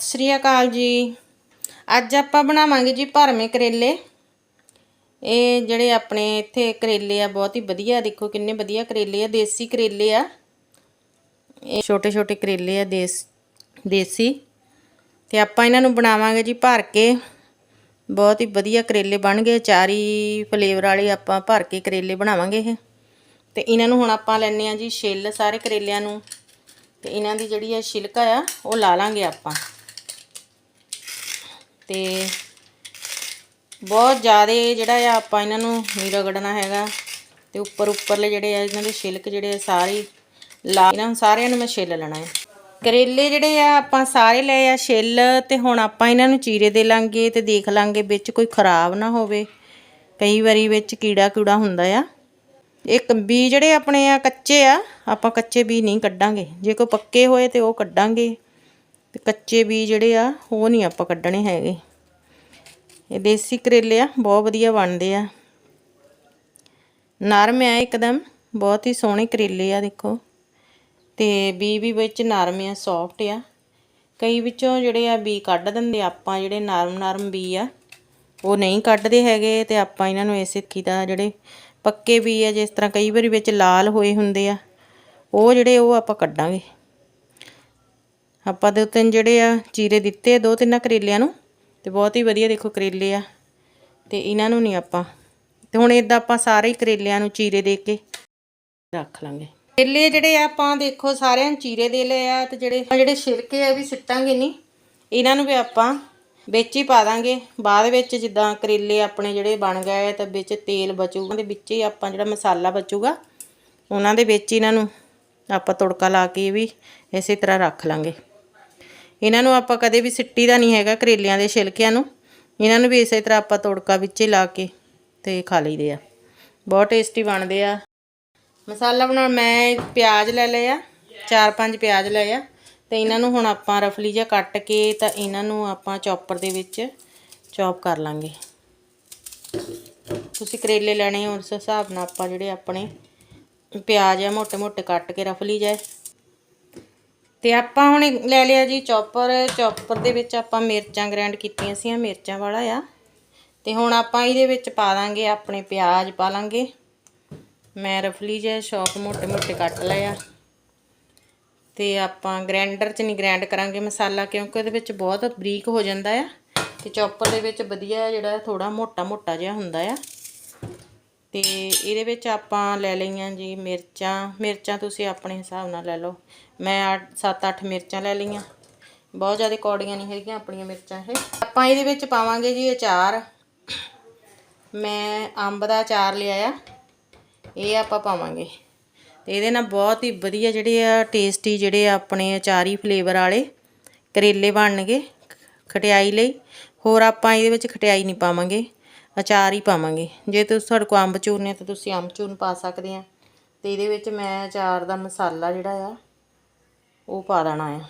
ਸਤਿ ਸ੍ਰੀ ਅਕਾਲ ਜੀ। ਅੱਜ ਆਪਾਂ ਬਣਾਵਾਂਗੇ ਜੀ ਭਰਵੇਂ ਕਰੇਲੇ। ਇਹ ਜਿਹੜੇ ਆਪਣੇ ਇੱਥੇ ਕਰੇਲੇ ਆ, ਬਹੁਤ ਹੀ ਵਧੀਆ। ਦੇਖੋ ਕਿੰਨੇ ਵਧੀਆ ਕਰੇਲੇ ਆ, ਦੇਸੀ ਕਰੇਲੇ ਆ। ਇਹ ਛੋਟੇ ਛੋਟੇ ਕਰੇਲੇ ਆ, ਦੇਸ, ਦੇਸੀ। ਤੇ ਆਪਾਂ ਇਹਨਾਂ ਨੂੰ ਬਣਾਵਾਂਗੇ ਜੀ ਭਰ ਕੇ। ਬਹੁਤ ਹੀ ਵਧੀਆ ਕਰੇਲੇ ਬਣ ਗਏ। ਚਾਰੀ ਫਲੇਵਰ ਵਾਲੇ ਆਪਾਂ ਭਰ ਕੇ ਕਰੇਲੇ ਬਣਾਵਾਂਗੇ ਇਹ। ਤੇ ਇਹਨਾਂ ਨੂੰ ਹੁਣ ਆਪਾਂ ਲੈਣੇ ਆ ਜੀ ਛਿੱਲ ਸਾਰੇ ਕਰੇਲਿਆਂ ਨੂੰ। ਤੇ ਇਹਨਾਂ ਦੀ ਜਿਹੜੀ ਆ ਛਿਲਕਾ ਆ, ਉਹ ਲਾ ਲਾਂਗੇ ਆਪਾਂ। ਤੇ ਬਹੁਤ ਜ਼ਿਆਦਾ ਜਿਹੜਾ ਆ ਆਪਾਂ ਇਹਨਾਂ ਨੂੰ ਨਹੀਂ ਰਗੜਨਾ ਹੈਗਾ ਤੇ ਉੱਪਰ ਉੱਪਰਲੇ ਜਿਹੜੇ ਆ, ਇਹਨਾਂ ਦੇ ਛਿਲਕ ਜਿਹੜੇ ਆ, ਸਾਰੇ ਲਾ ਇਹਨਾਂ ਸਾਰਿਆਂ ਨੂੰ ਮੈਂ ਛਿੱਲ ਲੈਣਾ ਹੈ ਕਰੇਲੇ ਜਿਹੜੇ ਆ, ਆਪਾਂ ਸਾਰੇ ਲਏ ਆ ਛਿੱਲ ਤੇ ਹੁਣ ਆਪਾਂ ਇਹਨਾਂ ਨੂੰ ਚੀਰੇ ਦੇ ਲਾਂਗੇ ਤੇ ਦੇਖ ਲਾਂਗੇ ਵਿੱਚ ਕੋਈ ਖਰਾਬ ਨਾ ਹੋਵੇ। ਕਈ ਵਾਰੀ ਵਿੱਚ ਕੀੜਾ ਕੂੜਾ ਹੁੰਦਾ ਆ। ਇਹ ਬੀ ਜਿਹੜੇ ਆਪਣੇ ਆ ਕੱਚੇ ਆ, ਆਪਾਂ ਕੱਚੇ ਬੀ ਨਹੀਂ ਕੱਢਾਂਗੇ। ਜੇ ਕੋਈ ਪੱਕੇ ਹੋਏ ਤੇ ਉਹ ਕੱਢਾਂਗੇ। ਤੇ ਕੱਚੇ ਬੀ ਜਿਹੜੇ ਆ, ਉਹ ਨਹੀਂ ਆਪਾਂ ਕੱਢਣੇ ਹੈਗੇ। ਇਹ ਦੇਸੀ ਕਰੇਲੇ ਆ, ਬਹੁਤ ਵਧੀਆ ਬਣਦੇ ਆ। ਨਰਮ ਆ ਇੱਕਦਮ, ਬਹੁਤ ਹੀ ਸੋਹਣੇ ਕਰੇਲੇ ਆ, ਦੇਖੋ। ਤੇ ਬੀ ਵੀ ਵਿੱਚ ਨਰਮ ਆ ਸੌਫਟ ਆ। ਕਈ ਵਿੱਚੋਂ ਜਿਹੜੇ ਆ ਬੀ ਕੱਢ ਦਿੰਦੇ ਆਪਾਂ ਜਿਹੜੇ ਨਰਮ ਨਰਮ ਬੀ ਆ, ਉਹ ਨਹੀਂ ਕੱਢਦੇ ਹੈਗੇ। ਤੇ ਆਪਾਂ ਇਹਨਾਂ ਨੂੰ ਇਸੇ ਤਰੀਕੇ ਦਾ ਜਿਹੜੇ ਪੱਕੇ ਬੀ ਆ, ਜਿਸ ਤਰ੍ਹਾਂ ਕਈ ਵਾਰੀ ਵਿੱਚ ਲਾਲ ਹੋਏ ਹੁੰਦੇ ਆ, ਉਹ ਜਿਹੜੇ ਉਹ ਆਪਾਂ ਕੱਢਾਂਗੇ। ਆਪਾਂ ਦੋ ਤਿੰਨ ਜਿਹੜੇ ਆ ਚੀਰੇ ਦਿੱਤੇ ਆ, ਦੋ ਤਿੰਨਾਂ ਕਰੇਲਿਆਂ ਨੂੰ, ਤੇ ਬਹੁਤ ਹੀ ਵਧੀਆ ਦੇਖੋ ਕਰੇਲੇ ਆ, ਤੇ ਇਹਨਾਂ ਨੂੰ ਨਹੀਂ ਆਪਾਂ। ਤੇ ਹੁਣ ਇਦਾਂ ਆਪਾਂ ਸਾਰੇ ਹੀ ਕਰੇਲਿਆਂ ਨੂੰ ਚੀਰੇ ਦੇ ਕੇ ਰੱਖ ਲਾਂਗੇ। ਕਰੇਲੇ ਜਿਹੜੇ ਆ, ਆਪਾਂ ਦੇਖੋ ਸਾਰਿਆਂ ਨੂੰ ਚੀਰੇ ਦੇ ਲਏ ਆ, ਤੇ ਜਿਹੜੇ ਜਿਹੜੇ ਛਿਲਕੇ ਆ ਵੀ ਸਿੱਟਾਂਗੇ ਨਹੀਂ। ਇਹਨਾਂ ਨੂੰ ਵੀ ਆਪਾਂ ਵਿੱਚ ਹੀ ਪਾ ਦਾਂਗੇ। ਬਾਅਦ ਵਿੱਚ ਜਿੱਦਾਂ ਕਰੇਲੇ ਆਪਣੇ ਜਿਹੜੇ ਬਣ ਗਏ ਤਾਂ ਵਿੱਚ ਤੇਲ ਬਚੂਗਾ ਦੇ ਵਿੱਚ ਹੀ ਆਪਾਂ ਜਿਹੜਾ ਮਸਾਲਾ ਬਚੂਗਾ, ਉਹਨਾਂ ਦੇ ਵਿੱਚ ਇਹਨਾਂ ਨੂੰ ਆਪਾਂ ਤੜਕਾ ਲਾ ਕੇ ਵੀ ਇਸੇ ਤਰ੍ਹਾਂ ਰੱਖ ਲਾਂਗੇ। ਇਹਨਾਂ ਨੂੰ ਆਪਾਂ ਕਦੇ ਵੀ ਸਿੱਟੀ ਦਾ ਨਹੀਂ ਹੈਗਾ ਕਰੇਲਿਆਂ ਦੇ ਛਿਲਕਿਆਂ ਨੂੰ। ਇਹਨਾਂ ਨੂੰ ਵੀ ਇਸੇ ਤਰ੍ਹਾਂ ਆਪਾਂ ਤੋੜਕਾ ਵਿੱਚ ਹੀ ਲਾ ਕੇ ਤੇ ਖਾ ਲਈਦੇ ਆ। ਬਹੁਤ ਟੇਸਟੀ ਬਣਦੇ ਆ। ਮਸਾਲਾ ਬਣਾਉਣ ਮੈਂ ਪਿਆਜ਼ ਲੈ ਲਏ ਆ, ਚਾਰ ਪੰਜ ਪਿਆਜ਼ ਲਏ ਆ ਤੇ ਇਹਨਾਂ ਨੂੰ ਹੁਣ ਆਪਾਂ ਰਫਲੀ ਜਿਹਾ ਕੱਟ ਕੇ ਤਾਂ ਇਹਨਾਂ ਨੂੰ ਆਪਾਂ ਚੌਪਰ ਦੇ ਵਿੱਚ ਚੌਪ ਕਰ ਲਾਂਗੇ। ਤੁਸੀਂ ਕਰੇਲੇ ਲੈਣੇ ਉਸ ਹਿਸਾਬ ਨਾਲ ਆਪਾਂ ਜਿਹੜੇ ਆਪਣੇ ਪਿਆਜ਼ ਆ ਮੋٹے ਮੋٹے ਕੱਟ ਕੇ ਰਫਲੀ ਜਾਏ। ਤੇ ਆਪਾਂ ਹੁਣ ਲੈ ਲਿਆ ਜੀ ਚੌਪਰ। ਚੌਪਰ ਦੇ ਵਿੱਚ ਆਪਾਂ ਮਿਰਚਾਂ ਗ੍ਰਾਈਂਡ ਕੀਤੀਆਂ ਸੀ ਮਿਰਚਾਂ ਵਾਲਾ ਆ। ਤੇ ਹੁਣ ਆਪਾਂ ਇਹਦੇ ਵਿੱਚ ਪਾ ਦਾਂਗੇ, ਆਪਣੇ ਪਿਆਜ਼ ਪਾ ਲਾਂਗੇ। ਮੈਂ ਰਫਲੀ ਜੇ ਸ਼ੌਕ ਮੋਟੇ-ਮੋਟੇ ਕੱਟ ਲਿਆ ਤੇ ਆਪਾਂ ਗ੍ਰਾਈਂਡਰ 'ਚ ਨਹੀਂ ਗ੍ਰਾਈਂਡ ਕਰਾਂਗੇ ਮਸਾਲਾ, ਕਿਉਂਕਿ ਇਹਦੇ ਵਿੱਚ ਬਹੁਤ ਬਰੀਕ ਹੋ ਜਾਂਦਾ ਆ। ਤੇ ਚੌਪਰ ਦੇ ਵਿੱਚ ਵਧੀਆ ਜਿਹੜਾ ਥੋੜਾ ਮੋਟਾ-ਮੋਟਾ ਜਿਹਾ ਹੁੰਦਾ ਆ। ਤੇ ਇਹਦੇ ਵਿੱਚ ਆਪਾਂ ਲੈ ਲਈਆਂ ਜੀ ਮਿਰਚਾਂ। ਮਿਰਚਾਂ ਤੁਸੀਂ ਆਪਣੇ ਹਿਸਾਬ ਨਾਲ ਲੈ ਲਓ। ਮੈਂ 7-8 ਮਿਰਚਾਂ ਲੈ ਲਈਆਂ। ਬਹੁਤ ਜ਼ਿਆਦਾ ਕੌੜੀਆਂ ਨਹੀਂ ਹੈਗੀਆਂ ਆਪਣੀਆਂ ਮਿਰਚਾਂ ਇਹ। ਆਪਾਂ ਇਹਦੇ ਵਿੱਚ ਪਾਵਾਂਗੇ ਜੀ ਅਚਾਰ। ਮੈਂ ਅੰਬ ਦਾ ਅਚਾਰ ਲਿਆ ਆ ਇਹ ਆਪਾਂ ਪਾਵਾਂਗੇ। ਤੇ ਇਹਦੇ ਨਾਲ ਬਹੁਤ ਹੀ ਵਧੀਆ ਜਿਹੜੇ ਆ ਟੇਸਟੀ ਜਿਹੜੇ ਆ ਆਪਣੇ ਅਚਾਰੀ ਫਲੇਵਰ ਵਾਲੇ ਕਰੇਲੇ ਬਣਨਗੇ ਖਟਿਆਈ ਲਈ। ਹੋਰ ਆਪਾਂ ਇਹਦੇ ਵਿੱਚ ਖਟਿਆਈ ਨਹੀਂ ਪਾਵਾਂਗੇ। ਅਚਾਰ ਹੀ ਪਾਵਾਂਗੇ। ਜੇ ਤੁਸੀਂ ਤੁਹਾਡੇ ਕੋਲ ਅੰਬ ਚੂਰਨੇ ਤਾਂ ਤੁਸੀਂ ਅੰਬ ਚੂਰਨ ਪਾ ਸਕਦੇ ਆ। ਤੇ ਇਹਦੇ ਵਿੱਚ ਮੈਂ ਅਚਾਰ ਦਾ ਮਸਾਲਾ ਜਿਹੜਾ ਆ, ਉਹ ਪਾ ਦੇਣਾ ਆ।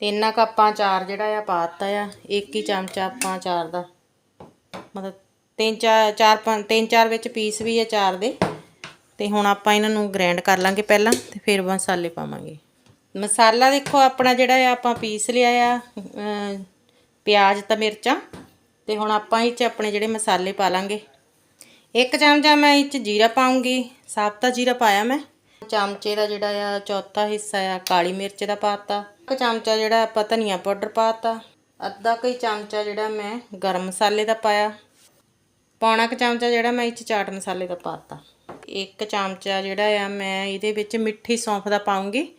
ਤੇ ਇੰਨਾ ਕੁ ਆਪਾਂ ਅਚਾਰ ਜਿਹੜਾ ਆ ਪਾਤਾ ਆ। ਇੱਕ ਹੀ ਚਮਚਾ ਆਪਾਂ ਅਚਾਰ ਦਾ। ਮਤਲਬ ਤਿੰਨ ਚਾਰ ਚਾਰ ਪੰਜ ਤਿੰਨ ਚਾਰ ਵਿੱਚ ਪੀਸ ਵੀ ਆ ਚਾਰ ਦੇ। ਤੇ ਹੁਣ ਆਪਾਂ ਇਹਨਾਂ ਨੂੰ ਗ੍ਰਾਈਂਡ ਕਰ ਲਾਂਗੇ ਪਹਿਲਾਂ ਤੇ ਫਿਰ ਮਸਾਲੇ ਪਾਵਾਂਗੇ। ਮਸਾਲਾ ਦੇਖੋ ਆਪਣਾ ਜਿਹੜਾ ਆ, ਆਪਾਂ ਪੀਸ ਲਿਆ ਆ। ਪਿਆਜ਼ ਤਾਂ ਮਿਰਚਾਂ ਤੇ ਹੁਣ ਆਪਾਂ ਇਹ ਚ ਆਪਣੇ ਜਿਹੜੇ ਮਸਾਲੇ ਪਾ ਲਾਂਗੇ। ਇੱਕ ਚਮਚਾ ਮੈਂ ਇਹ ਚ ਜੀਰਾ ਪਾਉਂਗੀ ਸਾਬਤਾ ਜੀਰਾ ਪਾਇਆ ਮੈਂ। ਚਮਚੇ ਦਾ ਜਿਹੜਾ ਆ, ਚੌਥਾ ਹਿੱਸਾ ਆ, ਕਾਲੀ ਮਿਰਚ ਦਾ ਪਾਤਾ। ਇੱਕ ਚਮਚਾ ਜਿਹੜਾ ਆਪਾਂ ਧਨੀਆ ਪਾਊਡਰ ਪਾਤਾ। ਅੱਧਾ ਕੁ ਚਮਚਾ ਜਿਹੜਾ ਮੈਂ ਗਰਮ ਮਸਾਲੇ ਦਾ ਪਾਇਆ। ਪੌਣਾ ਕੁ ਚਮਚਾ ਜਿਹੜਾ ਮੈਂ ਇਹ 'ਚ ਚਾਟ ਮਸਾਲੇ ਦਾ ਪਾਤਾ। ਇੱਕ ਚਮਚਾ ਜਿਹੜਾ ਆ, ਮੈਂ ਇਹਦੇ ਵਿੱਚ ਮਿੱਠੀ ਸੌਂਫ ਦਾ ਪਾਉਂਗੀ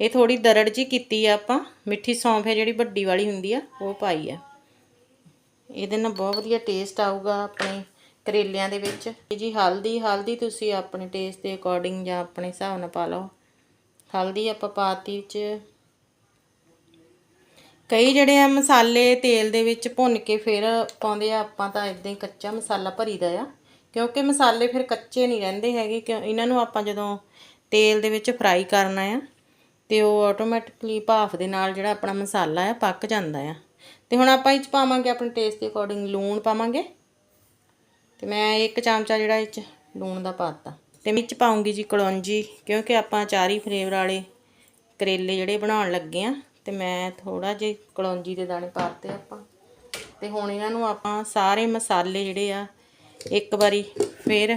ਇਹ ਥੋੜੀ ਦਰੜ ਜੀ ਕੀਤੀ ਆ ਆਪਾਂ। ਮਿੱਠੀ ਸੌਂਫ ਹੈ ਜਿਹੜੀ ਵੱਡੀ ਵਾਲੀ ਹੁੰਦੀ ਆ, ਉਹ ਪਾਈ ਆ। ਇਹਦੇ ਨਾਲ ਬਹੁਤ ਵਧੀਆ ਟੇਸਟ ਆਊਗਾ ਆਪਣੇ ਕਰੇਲਿਆਂ ਦੇ ਵਿੱਚ। ਇਹ ਜੀ ਹਲਦੀ ਹਲਦੀ ਤੁਸੀਂ ਆਪਣੇ ਟੇਸਟ ਦੇ ਅਕੋਰਡਿੰਗ ਜਾਂ ਆਪਣੇ ਹਿਸਾਬ ਨਾਲ ਪਾ ਲਓ। ਹਲਦੀ ਆਪਾਂ ਪਾਤੀ 'ਚ ਕਈ ਜਿਹੜੇ ਆ ਮਸਾਲੇ ਤੇਲ ਦੇ ਵਿੱਚ ਭੁੰਨ ਕੇ ਫਿਰ ਪਾਉਂਦੇ ਆ, ਆਪਾਂ ਤਾਂ ਇਦਾਂ ਹੀ ਕੱਚਾ ਮਸਾਲਾ ਭਰੀਦਾ ਆ। ਕਿਉਂਕਿ ਮਸਾਲੇ ਫਿਰ ਕੱਚੇ ਨਹੀਂ ਰਹਿੰਦੇ ਹੈਗੇ ਕਿ ਇਹਨਾਂ ਨੂੰ ਆਪਾਂ ਜਦੋਂ ਤੇਲ ਦੇ ਵਿੱਚ ਫਰਾਈ ਕਰਨਾ ਆ ਤੇ ਉਹ ਆਟੋਮੈਟਿਕਲੀ ਭਾਫ ਦੇ ਨਾਲ ਜਿਹੜਾ ਆਪਣਾ ਮਸਾਲਾ ਆ, ਪੱਕ ਜਾਂਦਾ ਆ। ਤੇ ਹੁਣ ਆਪਾਂ ਇਹ ਚ ਪਾਵਾਂਗੇ ਆਪਣੇ ਟੇਸਟ ਦੇ ਅਕੋਰਡਿੰਗ ਲੂਣ ਪਾਵਾਂਗੇ। ਤੇ ਮੈਂ ਇੱਕ ਚਮਚਾ ਜਿਹੜਾ ਇਹ ਚ ਲੂਣ ਦਾ ਪਾਤਾ ਤੇ ਵਿੱਚ ਪਾਉਂਗੀ ਜੀ ਕਲੌਂਜੀ ਕਿਉਂਕਿ ਆਪਾਂ ਚਾਰੀ ਫਲੇਵਰ ਵਾਲੇ ਕਰੇਲੇ ਜਿਹੜੇ ਬਣਾਉਣ ਲੱਗੇ ਆ, ਤੇ ਮੈਂ ਥੋੜਾ ਜਿਹਾ ਕਲੌਂਜੀ ਦੇ ਦਾਣੇ ਪਾਤੇ ਆਪਾਂ। ਤੇ ਹੁਣ ਇਹਨਾਂ ਨੂੰ ਆਪਾਂ ਸਾਰੇ ਮਸਾਲੇ ਜਿਹੜੇ ਆ, ਇੱਕ ਵਾਰੀ ਫਿਰ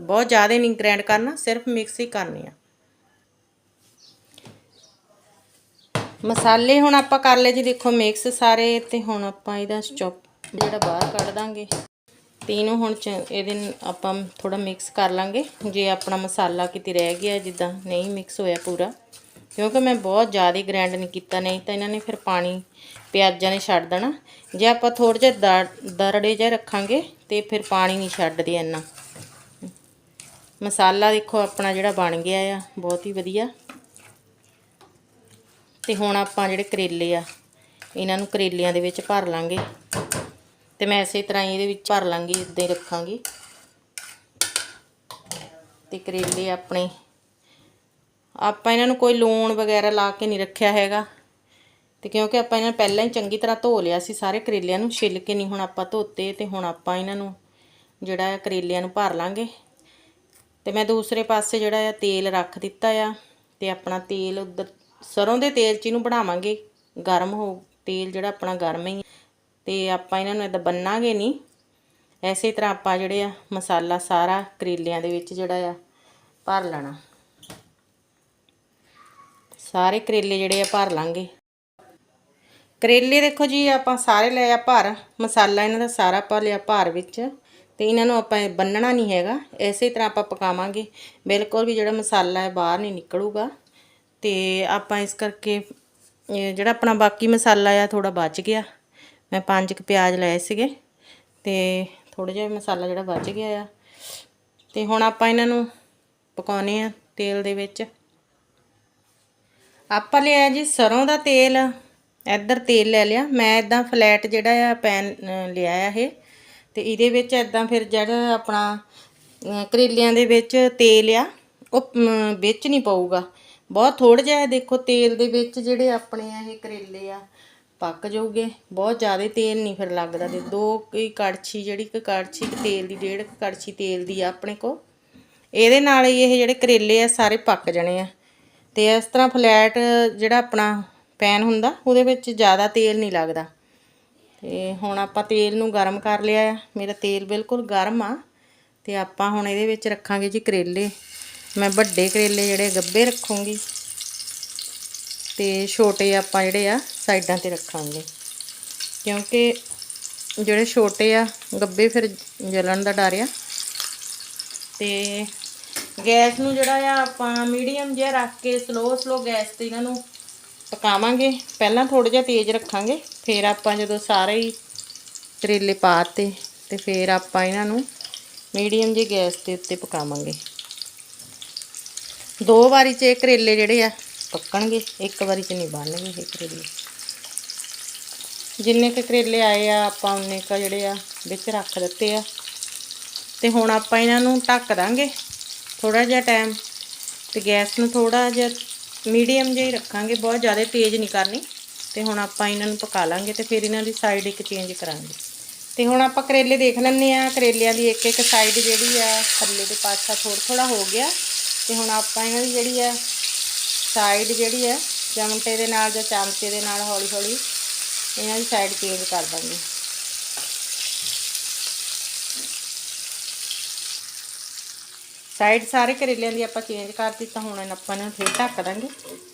ਬਹੁਤ ਜ਼ਿਆਦਾ ਨਹੀਂ ਗ੍ਰਾਈਂਡ ਕਰਨਾ, ਸਿਰਫ ਮਿਕਸ ਹੀ ਕਰਨੀ ਆ। ਮਸਾਲੇ ਹੁਣ ਆਪਾਂ ਕਰ ਲਏ ਜੀ, ਦੇਖੋ ਮਿਕਸ ਸਾਰੇ ਤੇ ਹੁਣ ਆਪਾਂ ਇਹਦਾ ਚੌਪ ਜਿਹੜਾ ਬਾਹਰ ਕੱਢ ਦਾਂਗੇ। ਤੇ ਇਹਨੂੰ ਹੁਣ ਚ- ਇਹਦੇ ਆਪਾਂ ਥੋੜਾ ਮਿਕਸ ਕਰ ਲਾਂਗੇ। ਜੇ ਆਪਣਾ ਮਸਾਲਾ ਕਿਤੇ ਰਹਿ ਗਿਆ, ਜਿੱਦਾਂ ਨਹੀਂ ਮਿਕਸ ਹੋਇਆ ਪੂਰਾ। ਕਿਉਂਕਿ ਮੈਂ ਬਹੁਤ ਜ਼ਿਆਦਾ ਗ੍ਰੈਂਡ ਨਹੀਂ ਕੀਤਾ, ਨਹੀਂ ਤਾਂ ਇਹਨਾਂ ਨੇ ਫਿਰ ਪਾਣੀ, ਪਿਆਜ਼ਾਂ ਨੇ ਛੱਡ ਦੇਣਾ। ਜੇ ਆਪਾਂ ਥੋੜਾ ਜਿਹਾ ਦਰ- ਦਰੜੇ ਜਿਹਾ ਰੱਖਾਂਗੇ, ਤੇ ਫਿਰ ਪਾਣੀ ਨਹੀਂ ਛੱਡਦੇ ਇੰਨਾ। ਮਸਾਲਾ ਦੇਖੋ ਆਪਣਾ ਜਿਹੜਾ ਬਣ ਗਿਆ ਆ, ਬਹੁਤ ਹੀ ਵਧੀਆ। ਤੇ ਹੁਣ ਆਪਾਂ ਜਿਹੜੇ ਕਰੇਲੇ ਆ, ਇਹਨਾਂ ਨੂੰ ਕਰੇਲਿਆਂ ਦੇ ਵਿੱਚ ਭਰ ਲਾਂਗੇ। ਤੇ ਮੈਂ ਇਸੇ ਤਰ੍ਹਾਂ ਹੀ ਇਹਦੇ ਵਿੱਚ ਭਰ ਲਾਂਗੀ ਇਦਾਂ ਹੀ ਰੱਖਾਂਗੀ। ਤੇ ਕਰੇਲੇ ਆਪਣੇ, ਆਪਾਂ ਇਹਨਾਂ ਨੂੰ ਕੋਈ ਲੂਣ ਵਗੈਰਾ ਲਾ ਕੇ ਨਹੀਂ ਰੱਖਿਆ ਹੈਗਾ। ਤੇ ਕਿਉਂਕਿ ਆਪਾਂ ਇਹਨਾਂ ਨੂੰ ਪਹਿਲਾਂ ਹੀ ਚੰਗੀ ਤਰ੍ਹਾਂ ਧੋ ਲਿਆ ਸੀ, ਸਾਰੇ ਕਰੇਲਿਆਂ ਨੂੰ ਛਿੱਲ ਕੇ ਨਹੀਂ ਹੁਣ ਆਪਾਂ ਧੋਤੇ, ਤੇ ਹੁਣ ਆਪਾਂ ਇਹਨਾਂ ਨੂੰ ਜਿਹੜਾ ਹੈ ਕਰੇਲਿਆਂ ਨੂੰ ਭਰ ਲਾਂਗੇ। ਤੇ ਮੈਂ ਦੂਸਰੇ ਪਾਸੇ ਜਿਹੜਾ ਆ ਤੇਲ ਰੱਖ ਦਿੱਤਾ ਆ, ਤੇ ਆਪਣਾ ਤੇਲ ਉਧਰ ਸਰੋਂ ਦੇ ਤੇਲ 'ਚ ਇਹਨੂੰ ਬਣਾਵਾਂਗੇ। ਗਰਮ ਹੋ, ਤੇਲ ਜਿਹੜਾ ਆਪਣਾ ਗਰਮ ਹੀ ਤੇ ਆਪਾਂ ਇਹਨਾਂ ਨੂੰ ਇਦਾਂ ਬੰਨਾਂਗੇ ਨਹੀਂ ਐਸੇ ਤਰ੍ਹਾਂ ਆਪਾਂ ਜਿਹੜੇ ਆ ਮਸਾਲਾ ਸਾਰਾ ਕਰੇਲਿਆਂ ਦੇ ਵਿੱਚ ਜਿਹੜਾ ਆ ਭਰ ਲੈਣਾ। ਸਾਰੇ ਕਰੇਲੇ ਜਿਹੜੇ ਆ ਭਰ ਲਾਂਗੇ। ਕਰੇਲੇ ਦੇਖੋ ਜੀ, ਆਪਾਂ ਸਾਰੇ ਲਏ ਆ ਭਰ। ਮਸਾਲਾ ਇਹਨਾਂ ਦਾ ਸਾਰਾ ਪਾ ਲਿਆ ਭਰ ਵਿੱਚ। ਤੇ ਇਹਨਾਂ ਨੂੰ ਆਪਾਂ ਬੰਨਣਾ ਨਹੀਂ ਹੈਗਾ। ਐਸੇ ਤਰ੍ਹਾਂ ਆਪਾਂ ਪਕਾਵਾਂਗੇ। ਬਿਲਕੁਲ ਵੀ ਜਿਹੜਾ ਮਸਾਲਾ ਹੈ ਬਾਹਰ ਨਹੀਂ ਨਿਕਲੂਗਾ। ਤੇ ਆਪਾਂ ਇਸ ਕਰਕੇ ਜਿਹੜਾ ਆਪਣਾ ਬਾਕੀ ਮਸਾਲਾ ਆ ਥੋੜਾ ਬਚ ਗਿਆ। ਮੈਂ ਪੰਜ ਕੁ ਪਿਆਜ਼ ਲਏ ਸੀਗੇ ਤੇ ਥੋੜਾ ਜਿਹਾ ਮਸਾਲਾ ਜਿਹੜਾ ਬਚ ਗਿਆ ਆ। ਤੇ ਹੁਣ ਆਪਾਂ ਇਹਨਾਂ ਨੂੰ ਪਕਾਉਨੇ ਆ ਤੇਲ ਦੇ ਵਿੱਚ। ਆਪਾਂ ਲਿਆ ਜੀ ਸਰੋਂ ਦਾ ਤੇਲ। ਇੱਧਰ ਤੇਲ ਲੈ ਲਿਆ। ਮੈਂ ਇਦਾਂ ਫਲੈਟ ਜਿਹੜਾ ਆ ਪੈਨ ਅ, ਲਿਆ ਆ ਇਹ। ਤੇ ਇਹਦੇ ਵਿੱਚ ਇਦਾਂ ਫਿਰ ਜਿਹੜਾ ਆਪਣਾ ਕਰੇਲਿਆਂ ਦੇ ਵਿੱਚ ਤੇਲ ਆ। ਉਹ ਵਿੱਚ ਨਹੀਂ ਪਊਗਾ। ਬਹੁਤ ਥੋੜਾ ਜਿਹਾ ਦੇਖੋ, ਤੇਲ ਦੇ ਵਿੱਚ ਜਿਹੜੇ ਆਪਣੇ ਆ, ਇਹ ਕਰੇਲੇ ਆ, ਪੱਕ ਜਾਊਗੇ। ਬਹੁਤ ਜ਼ਿਆਦਾ ਤੇਲ ਨਹੀਂ ਫਿਰ ਲੱਗਦਾ। ਤੇ ਦੋ ਕੀ ਕੜਛੀ, ਜਿਹੜੀ ਕਿ ਕੜਛੀ ਕੁ ਤੇਲ ਦੀ, ਡੇਢ ਕੁ ਕੜਛੀ ਤੇਲ ਦੀ ਆ ਆਪਣੇ ਕੋ ਇਹਦੇ ਨਾਲ ਹੀ ਇਹ ਜਿਹੜੇ ਕਰੇਲੇ ਆ, ਸਾਰੇ ਪੱਕ ਜਾਣੇ ਆ। ਤੇ ਇਸ ਤਰ੍ਹਾਂ ਫਲੈਟ ਜਿਹੜਾ ਆਪਣਾ ਪੈਨ ਹੁੰਦਾ, ਉਹਦੇ ਵਿੱਚ ਜ਼ਿਆਦਾ ਤੇਲ ਨਹੀਂ ਲੱਗਦਾ। ਤੇ ਹੁਣ ਆਪਾਂ ਤੇਲ ਨੂੰ ਗਰਮ ਕਰ ਲਿਆ ਆ। ਮੇਰਾ ਤੇਲ ਬਿਲਕੁਲ ਗਰਮ ਆ। ਤੇ ਆਪਾਂ ਹੁਣ ਇਹਦੇ ਵਿੱਚ ਰੱਖਾਂਗੇ ਜੀ ਕਰੇਲੇ। ਮੈਂ ਵੱਡੇ ਕਰੇਲੇ ਜਿਹੜੇ ਗੱਬੇ ਰੱਖੂੰਗੀ ਤੇ ਛੋਟੇ ਆਪਾਂ ਜਿਹੜੇ ਆ, ਸਾਈਡਾਂ ਤੇ ਰੱਖਾਂਗੇ। ਕਿਉਂਕਿ ਜਿਹੜੇ ਛੋਟੇ ਆ, ਗੱਬੇ ਫਿਰ ਜਲਣ ਦਾ ਡਰ ਆ। ਤੇ ਗੈਸ ਨੂੰ ਜਿਹੜਾ ਆ, ਆਪਾਂ ਮੀਡੀਅਮ ਜਿਹਾ ਰੱਖ ਕੇ ਸਲੋ ਸਲੋ ਗੈਸ ਤੇ ਇਹਨਾਂ ਨੂੰ ਪਕਾਵਾਂਗੇ। ਪਹਿਲਾਂ ਥੋੜਾ ਜਿਹਾ ਤੇਜ਼ ਰੱਖਾਂਗੇ। ਫਿਰ ਆਪਾਂ ਜਦੋਂ ਸਾਰੇ ਹੀ ਕਰੇਲੇ ਪਾਤੇ ਤੇ ਫਿਰ ਆਪਾਂ ਇਹਨਾਂ ਨੂੰ ਮੀਡੀਅਮ ਜਿਹੇ ਗੈਸ ਦੇ ਉੱਤੇ ਪਕਾਵਾਂਗੇ। ਦੋ ਵਾਰੀ 'ਚ ਇਹ ਕਰੇਲੇ ਜਿਹੜੇ ਆ ਪੱਕਣਗੇ, ਇੱਕ ਵਾਰੀ 'ਚ ਨਹੀਂ ਬਣਨਗੇ ਇਹ ਕਰੇਲੇ। ਜਿੰਨੇ ਕੁ ਕਰੇਲੇ ਆਏ ਆ, ਆਪਾਂ ਉਨੇ ਕੁ ਜਿਹੜੇ ਆ ਵਿੱਚ ਰੱਖ ਦਿੱਤੇ ਆ। ਤੇ ਹੁਣ ਆਪਾਂ ਇਹਨਾਂ ਨੂੰ ਢੱਕ ਦਾਂਗੇ ਥੋੜਾ ਜਿਹਾ ਟਾਈਮ ਤੇ ਗੈਸ ਨੂੰ ਥੋੜਾ ਜਿਹਾ ਮੀਡੀਅਮ ਜਿਹਾ ਹੀ ਰੱਖਾਂਗੇ, ਬਹੁਤ ਜ਼ਿਆਦਾ ਤੇਜ਼ ਨਹੀਂ ਕਰਨੀ। ਤੇ ਹੁਣ ਆਪਾਂ ਇਹਨਾਂ ਨੂੰ ਪਕਾ ਲਾਂਗੇ ਤੇ ਫਿਰ ਇਹਨਾਂ ਦੀ ਸਾਈਡ ਇੱਕ ਚੇਂਜ ਕਰਾਂਗੇ। ਤੇ ਹੁਣ ਆਪਾਂ ਕਰੇਲੇ ਦੇਖ ਲੈਂਦੇ ਆ ਕਰੇਲਿਆਂ ਦੀ ਇੱਕ ਇੱਕ ਸਾਈਡ ਜਿਹੜੀ ਆ ਥੱਲੇ ਦੇ ਪਾਸਾ ਥੋੜਾ ਥੋੜਾ ਹੋ ਗਿਆ। ਤੇ ਹੁਣ ਆਪਾਂ ਇਹਨਾਂ ਦੀ ਜਿਹੜੀ ਆ ਸਾਈਡ ਜਿਹੜੀ ਆ ਚਮਟੇ ਦੇ ਨਾਲ ਜਾਂ ਚਮਚੇ ਦੇ ਨਾਲ ਹੌਲੀ ਹੌਲੀ ਇਹਨਾਂ ਦੀ ਸਾਈਡ ਚੇਂਜ ਕਰ ਦਾਂਗੇ। ਸਾਈਡ ਸਾਰੇ ਕਰੇਲਿਆਂ ਦੀ ਆਪਾਂ ਚੇਂਜ ਕਰ ਦਿੱਤਾ, ਹੁਣ ਇਹਨਾਂ ਆਪਾਂ ਇਹਨਾਂ ਨੂੰ ਫਿਰ ਢੱਕ ਦਾਂਗੇ।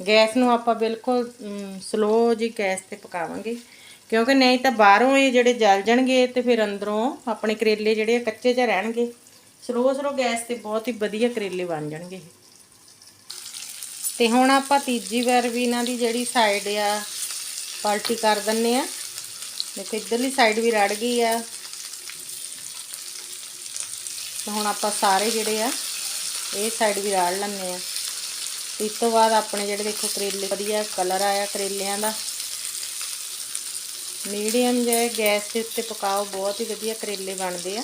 ਗੈਸ ਨੂੰ ਆਪਾਂ ਬਿਲਕੁਲ ਸਲੋ ਜੀ ਗੈਸ ਤੇ ਪਕਾਵਾਂਗੇ। ਕਿਉਂਕਿ ਨਹੀਂ ਤਾਂ ਬਾਹਰੋਂ ਇਹ ਜਿਹੜੇ ਜਲ ਜਾਣਗੇ ਤੇ ਫਿਰ ਅੰਦਰੋਂ ਆਪਣੇ ਕਰੇਲੇ ਜਿਹੜੇ ਆ ਕੱਚੇ ਜਿਹਾ ਰਹਿਣਗੇ। ਸਲੋ ਸਲੋ ਗੈਸ ਤੇ ਬਹੁਤ ਹੀ ਵਧੀਆ ਕਰੇਲੇ ਬਣ ਜਾਣਗੇ ਇਹ। ਤੇ ਹੁਣ ਆਪਾਂ ਤੀਜੀ ਵਾਰ ਵੀ ਇਹਨਾਂ ਦੀ ਜਿਹੜੀ ਸਾਈਡ ਆ, ਪਲਟੀ ਕਰ ਦਿੰਨੇ ਆ। ਦੇਖੋ ਇੱਧਰਲੀ ਸਾਈਡ ਵੀ ਰੜ ਗਈ ਆ। ਤੇ ਹੁਣ ਆਪਾਂ ਸਾਰੇ ਜਿਹੜੇ ਆ, ਇਹ ਸਾਈਡ ਵੀ ਰਾੜ ਲੈਣੇ ਆ। ਇਸ ਤੋਂ ਬਾਅਦ ਆਪਣੇ ਜਿਹੜੇ ਦੇਖੋ ਕਰੇਲੇ ਵਧੀਆ ਕਲਰ ਆਇਆ ਕਰੇਲਿਆਂ ਦਾ। ਮੀਡੀਅਮ ਜੇ ਗੈਸ ਦੇ ਉੱਤੇ ਪਕਾਓ, ਬਹੁਤ ਹੀ ਵਧੀਆ ਕਰੇਲੇ ਬਣਦੇ ਆ।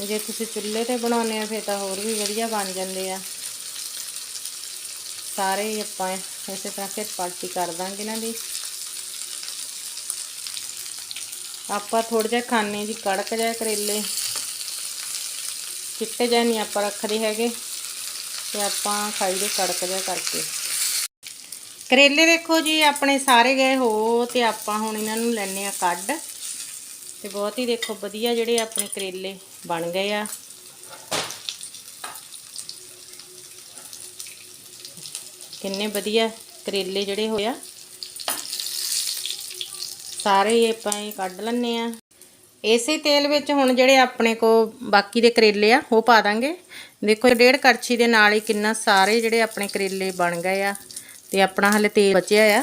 ਜੇ ਤੁਸੀਂ ਚੁੱਲ੍ਹੇ ਤੇ ਬਣਾਉਂਦੇ ਆ ਫਿਰ ਤਾਂ ਹੋਰ ਵੀ ਵਧੀਆ ਬਣ ਜਾਂਦੇ ਆ। ਸਾਰੇ ਹੀ ਆਪਾਂ ਇਸੇ ਤਰ੍ਹਾਂ ਫਿਰ ਪਲਟੀ ਕਰ ਦਾਂਗੇ ਇਹਨਾਂ ਦੀ। ਆਪਾਂ ਥੋੜਾ ਜਿਹਾ ਖਾਣੇ ਜੀ ਕੜਕ ਜਿਹਾ ਕਰੇਲੇ। ਚਿੱਟੇ ਜਿਹਾ ਨਹੀਂ ਆਪਾਂ ਰੱਖਦੇ ਹੈਗੇ, ਤੇ ਆਪਾਂ ਖਾਈ ਦੇ ਕੜਕ ਜਿਹਾ ਕਰਕੇ। ਕਰੇਲੇ ਦੇਖੋ ਜੀ, ਆਪਣੇ ਸਾਰੇ ਗਏ ਹੋ, ਤੇ ਆਪਾਂ ਹੁਣ ਇਹਨਾਂ ਨੂੰ ਲੈਣੇ ਆ ਕੱਢ। ਤੇ ਬਹੁਤ ਹੀ ਦੇਖੋ, ਵਧੀਆ ਜਿਹੜੇ ਆਪਣੇ ਕਰੇਲੇ। ਬਣ ਗਏ ਆ। ਕਿੰਨੇ ਵਧੀਆ ਕਰੇਲੇ ਜਿਹੜੇ ਹੋਇਆ ਸਾਰੇ ਹੀ ਆਪਾਂ ਇਹ ਕੱਢ ਲੈਣੇ ਆ। ਇਸੇ ਤੇਲ ਵਿੱਚ ਹੁਣ ਜਿਹੜੇ ਆਪਣੇ ਕੋ ਬਾਕੀ ਦੇ ਕਰੇਲੇ ਆ, ਉਹ ਪਾ ਦਾਂਗੇ। ਦੇਖੋ ਡੇਢ ਕੜਛੀ ਦੇ ਨਾਲ ਹੀ ਕਿੰਨਾ ਸਾਰੇ ਜਿਹੜੇ ਆਪਣੇ ਕਰੇਲੇ ਬਣ ਗਏ ਆ ਤੇ ਆਪਣਾ ਹਲੇ ਤੇਲ ਬਚਿਆ ਆ।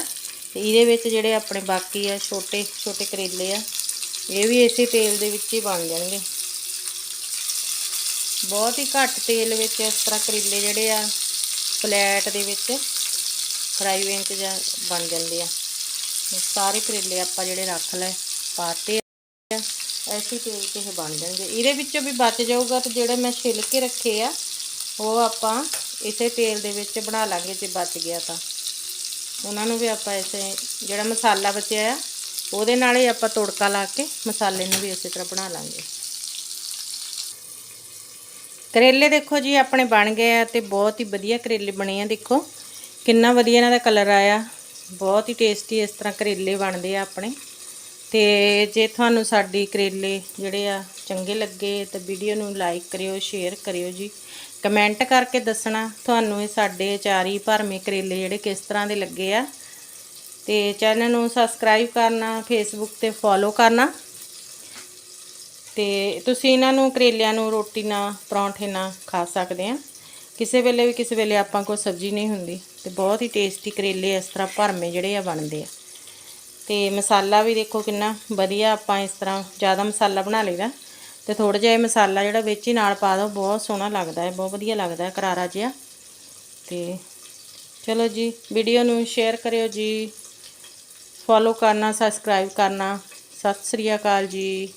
ਤੇ ਇਹਦੇ ਵਿੱਚ ਜਿਹੜੇ ਆਪਣੇ ਬਾਕੀ ਆ ਛੋਟੇ ਛੋਟੇ ਕਰੇਲੇ ਆ, ਇਹ ਵੀ ਇਸੇ ਤੇਲ ਦੇ ਵਿੱਚ ਹੀ ਬਣ ਜਾਣਗੇ। ਬਹੁਤ ਹੀ ਘੱਟ ਤੇਲ ਵਿੱਚ ਇਸ ਤਰ੍ਹਾਂ ਕਰੇਲੇ ਜਿਹੜੇ ਆ ਪਲੇਟ ਦੇ ਵਿੱਚ ਫਰਾਈ ਪੈਨ 'ਚ ਜਾਂ ਬਣ ਜਾਂਦੇ ਆ। ਸਾਰੇ ਕਰੇਲੇ ਆਪਾਂ ਜਿਹੜੇ ਰੱਖ ਲਏ, ਪਾਤੇ ਆ, ਐਸੀ ਤੇਲ 'ਚ ਇਹ ਬਣ ਜਾਣਗੇ। ਇਹਦੇ ਵਿੱਚੋਂ ਵੀ ਬਚ ਜਾਊਗਾ ਤੇ ਜਿਹੜੇ ਮੈਂ ਛਿਲ ਕੇ ਰੱਖੇ ਆ, ਉਹ ਆਪਾਂ ਇਸੇ ਤੇਲ ਦੇ ਵਿੱਚ ਬਣਾ ਲਾਂਗੇ ਜੇ ਬਚ ਗਿਆ ਤਾਂ। ਉਹਨਾਂ ਨੂੰ ਵੀ ਆਪਾਂ ਇਸੇ ਜਿਹੜਾ ਮਸਾਲਾ ਬਚਿਆ ਆ, ਉਹਦੇ ਨਾਲ ਹੀ ਆਪਾਂ ਤੜਕਾ ਲਾ ਕੇ ਮਸਾਲੇ ਨੂੰ ਵੀ ਇਸੇ ਤਰ੍ਹਾਂ ਬਣਾ ਲਾਂਗੇ। ਕਰੇਲੇ ਦੇਖੋ ਜੀ, ਆਪਣੇ ਬਣ ਗਏ ਆ ਤੇ ਬਹੁਤ ਹੀ ਵਧੀਆ ਕਰੇਲੇ ਬਣੇ ਆ, ਦੇਖੋ। ਕਿੰਨਾ ਵਧੀਆ ਇਹਨਾਂ ਦਾ ਕਲਰ ਆਇਆ। ਬਹੁਤ ਹੀ ਟੇਸਟੀ ਇਸ ਤਰ੍ਹਾਂ ਕਰੇਲੇ ਬਣਦੇ ਆ ਆਪਣੇ। ਤੇ ਜੇ ਤੁਹਾਨੂੰ ਸਾਡੀ ਕਰੇਲੇ ਜਿਹੜੇ ਆ ਚੰਗੇ ਲੱਗੇ, ਤਾਂ ਵੀਡੀਓ ਨੂੰ ਲਾਈਕ ਕਰਿਓ, ਸ਼ੇਅਰ ਕਰਿਓ ਜੀ। ਕਮੈਂਟ ਕਰਕੇ ਦੱਸਣਾ ਤੁਹਾਨੂੰ ਇਹ ਸਾਡੇ ਚਾਰੀ ਭਰਮੇ ਕਰੇਲੇ ਜਿਹੜੇ ਕਿਸ ਤਰ੍ਹਾਂ ਦੇ ਲੱਗੇ ਆ। ਤੇ ਚੈਨਲ ਨੂੰ ਸਬਸਕ੍ਰਾਈਬ ਕਰਨਾ, ਫੇਸਬੁੱਕ ਤੇ ਫੋਲੋ ਕਰਨਾ। ਤੇ ਤੁਸੀਂ ਇਹਨਾਂ ਨੂੰ ਕਰੇਲਿਆਂ ਨੂੰ ਰੋਟੀ ਨਾਲ, ਪਰੌਂਠੇ ਨਾਲ ਖਾ ਸਕਦੇ ਆ। ਕਿਸੇ ਵੇਲੇ ਵੀ ਕਿਸੇ ਵੇਲੇ ਆਪਾਂ ਕੋਲ ਸਬਜ਼ੀ ਨਹੀਂ ਹੁੰਦੀ ਤੇ ਬਹੁਤ ਹੀ ਟੇਸਟੀ ਕਰੇਲੇ ਇਸ ਤਰ੍ਹਾਂ ਭਰਮੇ ਜਿਹੜੇ ਆ ਬਣਦੇ ਆ। ਤੇ ਮਸਾਲਾ ਵੀ ਦੇਖੋ ਕਿੰਨਾ ਵਧੀਆ ਆਪਾਂ ਇਸ ਤਰ੍ਹਾਂ ਜ਼ਿਆਦਾ ਮਸਾਲਾ ਬਣਾ ਲਈਦਾ। ਤੇ ਥੋੜਾ ਜਿਹਾ ਇਹ ਮਸਾਲਾ ਜਿਹੜਾ ਵਿੱਚ ਹੀ ਨਾਲ ਪਾ ਦੋ ਬਹੁਤ ਸੋਹਣਾ ਲੱਗਦਾ ਹੈ, ਬਹੁਤ ਵਧੀਆ ਲੱਗਦਾ ਹੈ ਕਰਾਰਾ ਜਿਹਾ। ਤੇ ਚਲੋ ਜੀ ਵੀਡੀਓ ਨੂੰ ਸ਼ੇਅਰ ਕਰਿਓ ਜੀ। ਫੋਲੋ ਕਰਨਾ ਸਬਸਕ੍ਰਾਈਬ ਕਰਨਾ। ਸਤਿ ਸ੍ਰੀ ਅਕਾਲ ਜੀ।